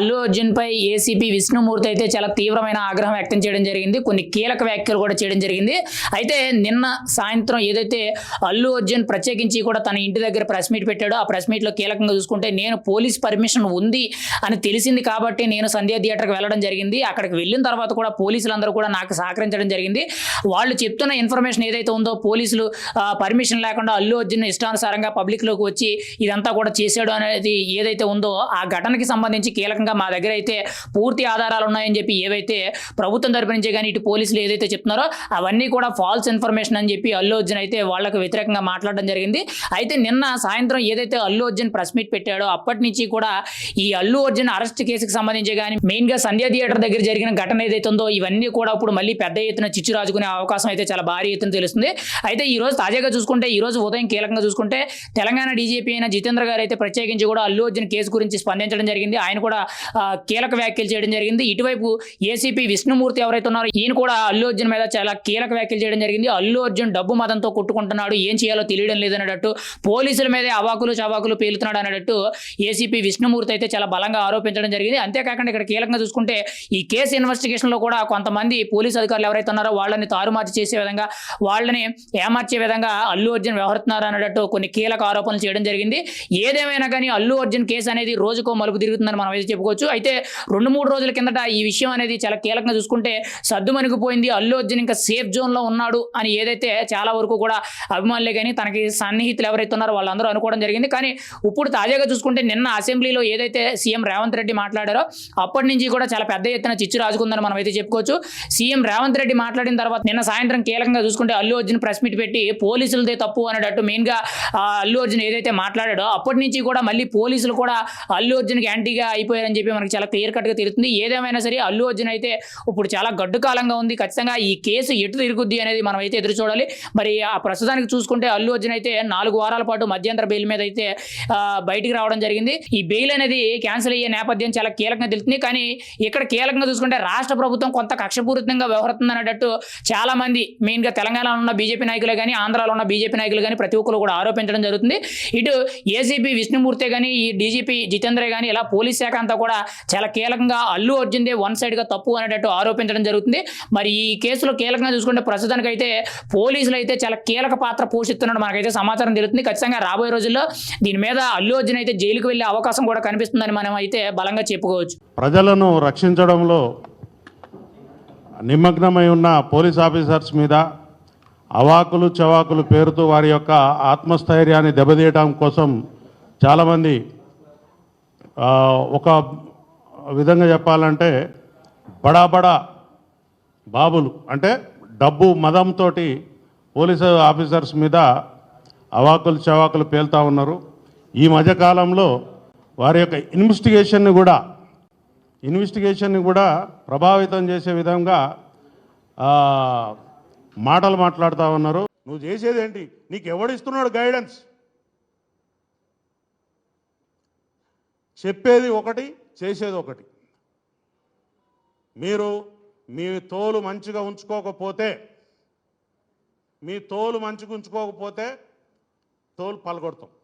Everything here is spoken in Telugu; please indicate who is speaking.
Speaker 1: అల్లు అర్జున్ పై ఏసీపీ విష్ణుమూర్తి అయితే చాలా తీవ్రమైన ఆగ్రహం వ్యక్తం చేయడం జరిగింది. కొన్ని కీలక వ్యాఖ్యలు కూడా చేయడం జరిగింది. అయితే నిన్న సాయంత్రం ఏదైతే అల్లు అర్జున్ ప్రత్యేకించి కూడా తన ఇంటి దగ్గర ప్రెస్ మీట్ పెట్టాడో ఆ ప్రెస్ మీట్లో కీలకంగా చూసుకుంటే నేను పోలీస్ పర్మిషన్ ఉంది అని తెలిసింది కాబట్టి నేను సంధ్యా థియేటర్కి వెళ్ళడం జరిగింది. అక్కడికి వెళ్ళిన తర్వాత కూడా పోలీసులందరూ కూడా నాకు సహకరించడం జరిగింది. వాళ్ళు చెప్తున్న ఇన్ఫర్మేషన్ ఏదైతే ఉందో పోలీసులు పర్మిషన్ లేకుండా అల్లు అర్జున్ ఇష్టానుసారంగా పబ్లిక్లోకి వచ్చి ఇదంతా కూడా చేశాడు అనేది ఏదైతే ఉందో ఆ ఘటనకి సంబంధించి కీలకంగా మా దగ్గర అయితే పూర్తి ఆధారాలు ఉన్నాయని చెప్పి ఏవైతే ప్రభుత్వం తరపు నుంచే కానీ ఇటు పోలీసులు ఏదైతే చెప్తున్నారో అవన్నీ కూడా ఫాల్స్ ఇన్ఫర్మేషన్ అని చెప్పి అల్లు అర్జున్ అయితే వాళ్ళకు వ్యతిరేకంగా మాట్లాడడం జరిగింది. అయితే నిన్న సాయంత్రం ఏదైతే అల్లు అర్జున్ ప్రెస్ మీట్ పెట్టాడో అప్పటి నుంచి కూడా ఈ అల్లు అర్జున్ అరెస్ట్ కేసుకి సంబంధించి కానీ మెయిన్గా సంధ్యా థియేటర్ దగ్గర జరిగిన ఘటన ఏదైతే ఉందో ఇవన్నీ కూడా ఇప్పుడు మళ్ళీ పెద్ద ఎత్తున చిచ్చు రాజుకునే అవకాశం అయితే చాలా భారీ ఎత్తున తెలుస్తుంది. అయితే ఈ రోజు తాజాగా చూసుకుంటే ఈ రోజు ఉదయం కీలకంగా చూసుకుంటే తెలంగాణ డీజీపీ అయిన జితేంద్ర గారు అయితే ప్రత్యేకించి కూడా అల్లు అర్జున్ కేసు గురించి స్పందించడం జరిగింది. ఆయన కూడా కీలక వ్యాఖ్యలు చేయడం జరిగింది. ఇటువైపు ఏసీపీ విష్ణుమూర్తి ఎవరైతే ఉన్నారో ఈయన కూడా అల్లు అర్జున్ మీద చాలా కీలక వ్యాఖ్యలు చేయడం జరిగింది. అల్లు అర్జున్ డబ్బు మతంతో కొట్టుకుంటున్నాడు. ఏం చేయాలో తెలియడం లేదన్నట్టు పోలీసుల మీదే అవాకులు చవాకులు పేలుతున్నాడు అన్నట్టు ఏసీపీ విష్ణుమూర్తి అయితే చాలా బలంగా ఆరోపించడం జరిగింది. అంతేకాకుండా ఇక్కడ కీలకంగా చూసుకుంటే ఈ కేసు ఇన్వెస్టిగేషన్లో కూడా కొంతమంది పోలీసు అధికారులు ఎవరైతే ఉన్నారో వాళ్ళని తారుమారు చేసే విధంగా వాళ్ళని ఏమార్చే విధంగా అల్లు అర్జున్ వ్యవహరిస్తున్నారు అన్నట్టు కొన్ని కీలక ఆరోపణలు చేయడం జరిగింది. ఏదేమైనా కానీ అల్లు అర్జున్ కేసు అనేది రోజుకో మలుపు తిరుగుతుందని మనం అయితే చెప్పుకోవచ్చు అయితే రెండు మూడు రోజుల కిందట ఈ విషయం అనేది చాలా కీలకంగా చూసుకుంటే సద్దుమణిగిపోయింది అల్లు అర్జున్ ఇంకా సేఫ్ జోన్లో ఉన్నాడు అని ఏదైతే చాలా వరకు కూడా అభిమానులే కానీ తనకి సన్నిహితులు ఎవరైతే ఉన్నారో వాళ్ళందరూ అనుకోవడం జరిగింది. కానీ ఇప్పుడు తాజాగా చూసుకుంటే నిన్న అసెంబ్లీలో ఏదైతే సీఎం రేవంత్ రెడ్డి మాట్లాడారో అప్పటి నుంచి కూడా చాలా పెద్ద ఎత్తున చిచ్చు రాజుకుందని మనం అయితే చెప్పుకోవచ్చు. సీఎం రేవంత్ రెడ్డి మాట్లాడిన తర్వాత నిన్న సాయంత్రం కీలకంగా చూసుకుంటే అల్లు అర్జున్ ప్రెస్ మీట్ పెట్టి పోలీసులదే తప్పు అనేటట్టు మెయిన్గా అల్లు అర్జున్ ఏదైతే మాట్లాడాడో అప్పటి నుంచి కూడా మళ్ళీ పోలీసులు కూడా అల్లు అర్జున్కి యాంటీగా అయిపోయారని చెప్పి మనకి చాలా క్లియర్ కట్గా తెలుస్తుంది. ఏదేమైనా సరే అల్లు అర్జున్ అయితే ఇప్పుడు చాలా గడ్డు కాలంగా ఉంది. ఖచ్చితంగా ఈ కేసు ఎటు తిరుగుద్ది అనేది మనం అయితే ఎదురు చూడాలి. మరి ఆ ప్రస్తుతానికి చూసుకుంటే అల్లు అర్జున్ అయితే నాలుగు వారాల పాటు మధ్యంతర బెయిల్ మీద అయితే బయటికి రావడం జరిగింది. ఈ బెయిల్ అనేది క్యాన్సిల్ అయ్యే నేపథ్యం చాలా కీలకంగా తెలుస్తుంది. కానీ ఇక్కడ కీలకంగా చూసుకుంటే రాష్ట్ర ప్రభుత్వం కొంత కక్షపూరితంగా వ్యవహరిస్తుంది అనేటట్టు చాలా మంది మెయిన్గా తెలంగాణలో ఉన్న బీజేపీ నాయకులే కానీ ఆంధ్రాలో ఉన్న బీజేపీ నాయకులు కానీ ప్రతి ఒక్కరు కూడా ఆరోపించడం జరుగుతుంది. ఇటు ఏసీపీ విష్ణుమూర్తి కానీ ఈ డీజీపీ జితేంద్ర కానీ ఇలా పోలీస్ శాఖ అంతా కూడా కూడా చాలా కీలకంగా అల్లు అర్జున్దే వన్ సైడ్గా తప్పు అనేటట్టు ఆరోపించడం జరుగుతుంది. మరి ఈ కేసులో కీలకంగా చూసుకుంటే ప్రస్తుతానికి అయితే పోలీసులు అయితే చాలా కీలక పాత్ర పోషిస్తున్నట్టు మనకైతే సమాచారం తెలుస్తుంది. ఖచ్చితంగా రాబోయే రోజుల్లో దీని మీద అల్లు అర్జున్ అయితే జైలుకు వెళ్ళే అవకాశం కూడా కనిపిస్తుందని మనం అయితే బలంగా చెప్పుకోవచ్చు.
Speaker 2: ప్రజలను రక్షించడంలో నిమగ్నమై ఉన్న పోలీస్ ఆఫీసర్స్ మీద అవాకులు చవాకులు పేరుతో వారి యొక్క ఆత్మస్థైర్యాన్ని దెబ్బతీయడం కోసం చాలామంది ఒక విధంగా చెప్పాలంటే బడా బడా బాబులు అంటే డబ్బు మదంతో పోలీసు ఆఫీసర్స్ మీద అవాకులు చవాకులు పేలుతూ ఉన్నారు. ఈ మధ్యకాలంలో వారి యొక్క ఇన్వెస్టిగేషన్ని కూడా ఇన్వెస్టిగేషన్ని కూడా ప్రభావితం చేసే విధంగా మాటలు మాట్లాడుతూ ఉన్నారు. నువ్వు చేసేదేంటి? నీకు ఎవడిస్తున్నాడు గైడెన్స్ చెప్పేది ఒకటి చేసేది ఒకటి. మీరు మీ తోలు మంచిగా ఉంచుకోకపోతే మీ తోలు మంచిగా ఉంచుకోకపోతే తోలు పలగొడతాం.